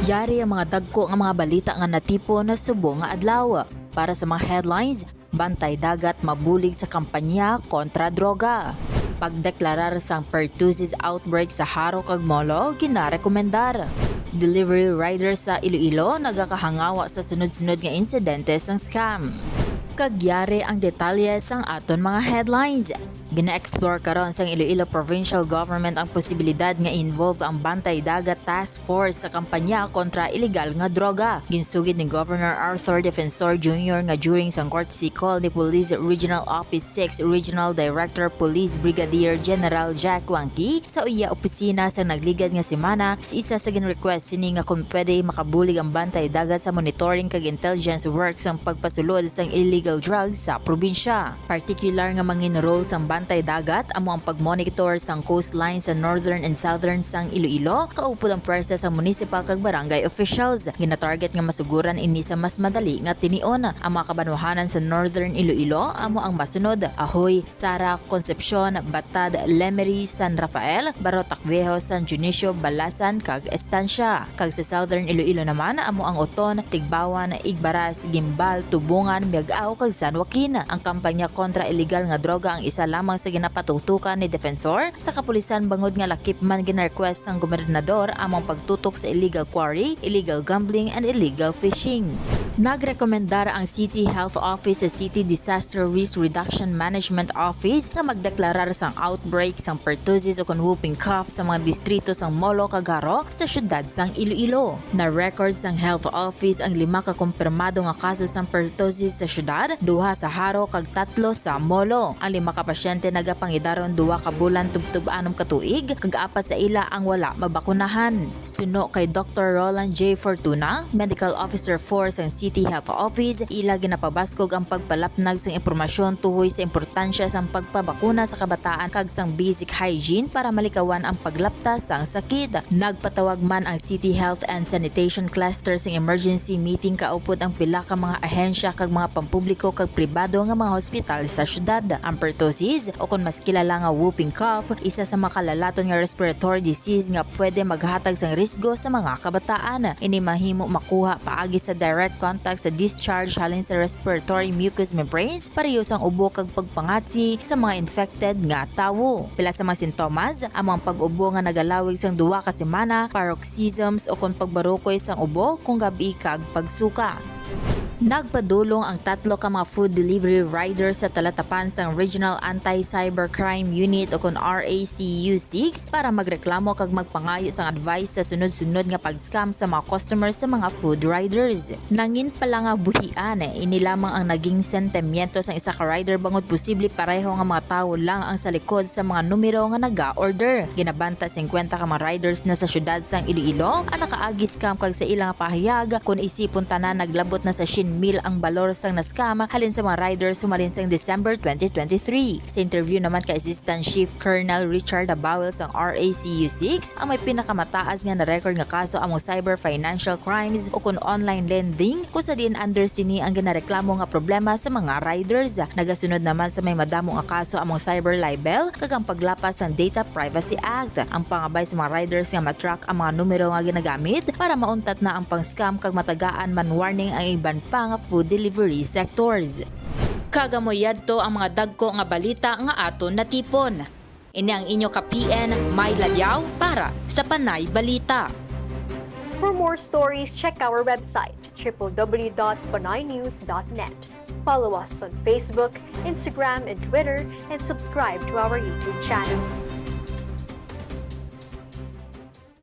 Yari ang mga dagko nga mga balita nga natipo na subo nga adlaw. Para sa mga headlines, bantay dagat mabulig sa kampanya kontra droga. Pagdeklarar sang pertussis outbreak sa Haro kag Molo, ginarekomendar. Delivery rider sa Iloilo nagakahangawa sa sunod-sunod nga insidente sang scam. Kagyari ang detalye sang aton mga headlines. Gina-explore karon sang Iloilo Provincial Government ang posibilidad nga involved ang Bantay Dagat Task Force sa kampanya kontra ilegal nga droga. Ginsugid ni Governor Arthur Defensor Jr. nga during sang courtesy call ni Police Regional Office 6 Regional Director Police Brigadier General Jack Wangki sa uya opisina sa nagligad nga semana si isa sa gin-request sini nga kung pwede makabulig ang Bantay Dagat sa monitoring kag intelligence work sang pagpasulod sang illegal drugs sa probinsya. Particular nga manginrole sang Bantay Dagat amo ang pagmonitor sang coastline sa northern and southern sang Iloilo kaupod ang pwersa sa municipal kag barangay officials. Gina-target nga masuguran ini sa mas madali nga tinion ang mga kabanwahanan sa northern Iloilo amo ang masunod Ahoy, Sara, Concepcion, Batad, Lemery, San Rafael, Barotac Viejo, San Dionisio, Balasan kag Estancia. Kag sa southern Iloilo naman amo ang Oton, Tigbawan, Igbaras, Gimbal, Tubungan, Miagao kag San Joaquin. Ang kampanya kontra illegal nga droga ang isa lamang sa ginapatutukan ni Defensor sa kapulisan bangod nga lakip man gina-request sang gobernador among pagtutok sa illegal quarry, illegal gambling and illegal fishing. Nagrekomendar ang City Health Office sa City Disaster Risk Reduction Management Office nga magdeklarar sang outbreak sang pertussis o kon whooping cough sa mga distrito sang Molo Cagaro sa syudad sang Iloilo. Na record sang Health Office ang lima ka kumpirmado nga kaso sang pertussis sa syudad, duha sa Haro kag tatlo sa Molo. Ang lima ka pasyente nagapangidaron duha ka bulan tubtub anom ka tuig kag apat sa ila ang wala mabakunahan. Suno kay Dr. Roland J. Fortuna, Medical Officer 4 sang City Health Office, ila ginapabaskog ang pagpalapnag sang impormasyon tuhoy sa importansya sang pagpabakuna sa kabataan kag sang basic hygiene para malikawan ang paglaptas sang sakit. Nagpatawag man ang City Health and Sanitation Cluster sang emergency meeting kaupod ang pila ka mga ahensya kag mga pampubliko kag pribado nga mga hospital sa syudad. Ang pertussis o kung mas kilala nga whooping cough, isa sa makalalaton nga respiratory disease nga pwede maghatag sang risgo sa mga kabataan. Ini mahimo makuha paagi sa direct contact sa discharge halin sa respiratory mucous membranes pareho sang ubo kag pagpangatsi sa mga infected nga tawo. Pila sa mga sintomas, amang pag-ubo nga nagalawig sang duwa ka semana, paroxysms o kung pagbarukoy sang ubo kung gabi kag pagsuka. Nagpadulong ang tatlo ka mga food delivery riders sa talatapan sang Regional Anti-Cybercrime Unit o kon RACU6 para magreklamo kag magpangayo sang advice sa sunod-sunod nga pag-scam sa mga customers sa mga food riders. Nangin pala nga buhian eh, ini lamang ang naging sentimiento sang isa ka rider bangod posible pareho nga mga tao lang ang sa likod sa mga numero nga naga-order. Ginabanta 50 ka mga riders na sa syudad sang Iloilo ang nakaagi scam kag sa ilang pahayag kung isipon tanan naglabot na sa shin mil ang balor sang na-scam halin sa mga riders sumalin sang December 2023. Sa interview naman kay Assistant Chief Colonel Richard Abawel sang RACU6 ang may pinakamataas nga na record nga kaso among cyber financial crimes o kung online lending kung sa diin under sini ang ginareklamo nga problema sa mga riders. Nagasunod naman sa may madamo nga kaso among cyber libel kag ang paglapas sang Data Privacy Act. Ang pangabay sa mga riders nga matrack ang mga numero nga ginagamit para mauntat na ang pang-scam kag matagaan man warning ang iban pa nga food delivery sectors. Kagamoyad to ang mga dagko nga balita nga aton natipon. Ini ang inyo ka PN May Ladyaw para sa Panay Balita. For more stories, check our website www.panaynews.net. Follow us on Facebook, Instagram, and Twitter, and subscribe to our YouTube channel.